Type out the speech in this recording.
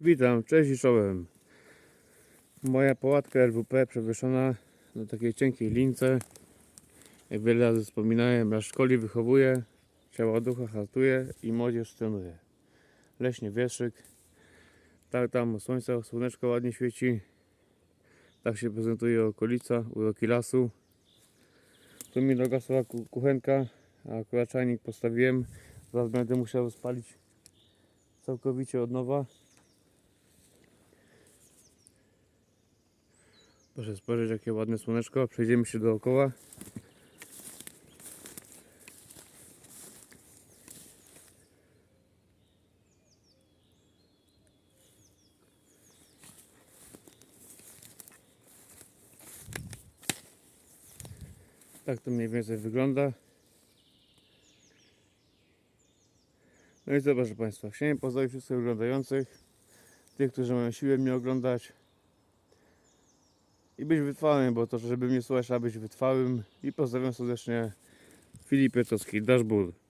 Witam, cześć i czołem. Moja pałatka RWP przewieszona na takiej cienkiej lince. Jak wiele razy wspominałem, ja szkoli wychowuję, ciała ducha hartuję i młodzież trenuję. Leśnie wieszyk. Tak tam słońce, słoneczko ładnie świeci. Tak się prezentuje okolica, uroki lasu. Tu mi dogasła ku- kuchenka, a akurat czajnik postawiłem. Zaraz będę musiał spalić całkowicie od nowa. Proszę spojrzeć jakie ładne słoneczko. Przejdziemy się dookoła. Tak to mniej więcej wygląda. No i proszę Państwa, chciałem pozdrowić wszystkich oglądających, tych, którzy mają siłę mnie oglądać i być wytrwałym, bo to, żeby mnie trzeba być wytrwałym i pozdrawiam serdecznie Filip Pietowski, Dashboard.